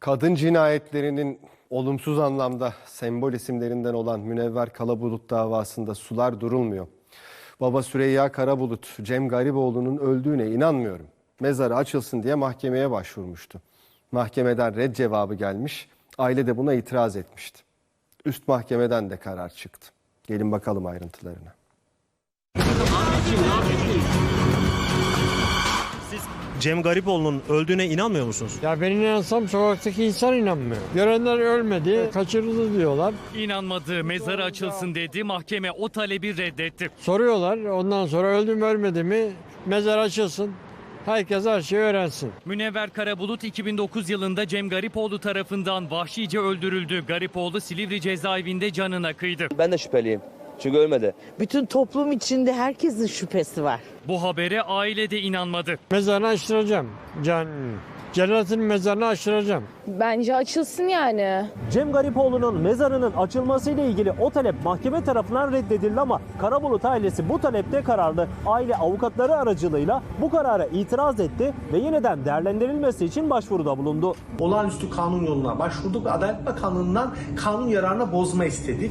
Kadın cinayetlerinin olumsuz anlamda sembol isimlerinden olan Münevver Kalabulut davasında sular durulmuyor. Baba Süreyya Karabulut, Cem Gariboğlu'nun öldüğüne inanmıyorum. Mezarı açılsın diye mahkemeye başvurmuştu. Mahkemeden red cevabı gelmiş, aile de buna itiraz etmişti. Üst mahkemeden de karar çıktı. Gelin bakalım ayrıntılarına. Cem Garipoğlu'nun öldüğüne inanmıyor musunuz? Ya ben inansam sokaktaki insan inanmıyor. Görenler ölmedi, kaçırıldı diyorlar. İnanmadığı mezarı açılsın dedi. Mahkeme o talebi reddetti. Soruyorlar ondan sonra öldü mü ölmedi mi mezar açılsın. Herkes her şeyi öğrensin. Münevver Karabulut 2009 yılında Cem Garipoğlu tarafından vahşice öldürüldü. Garipoğlu Silivri cezaevinde canına kıydı. Ben de şüpheliyim. Çünkü ölmedi. Bütün toplum içinde herkesin şüphesi var. Bu habere aile de inanmadı. Mezarını açtıracağım. Can, cennetin mezarını açtıracağım. Bence açılsın yani. Cem Garipoğlu'nun mezarının açılmasıyla ilgili o talep mahkeme tarafından reddedildi ama Karabulut ailesi bu talepte kararlı. Aile avukatları aracılığıyla bu karara itiraz etti ve yeniden değerlendirilmesi için başvuruda bulundu. olağanüstü kanun yoluna başvurduk ve Adalet Bakanlığı'ndan kanun yararına bozma istedik.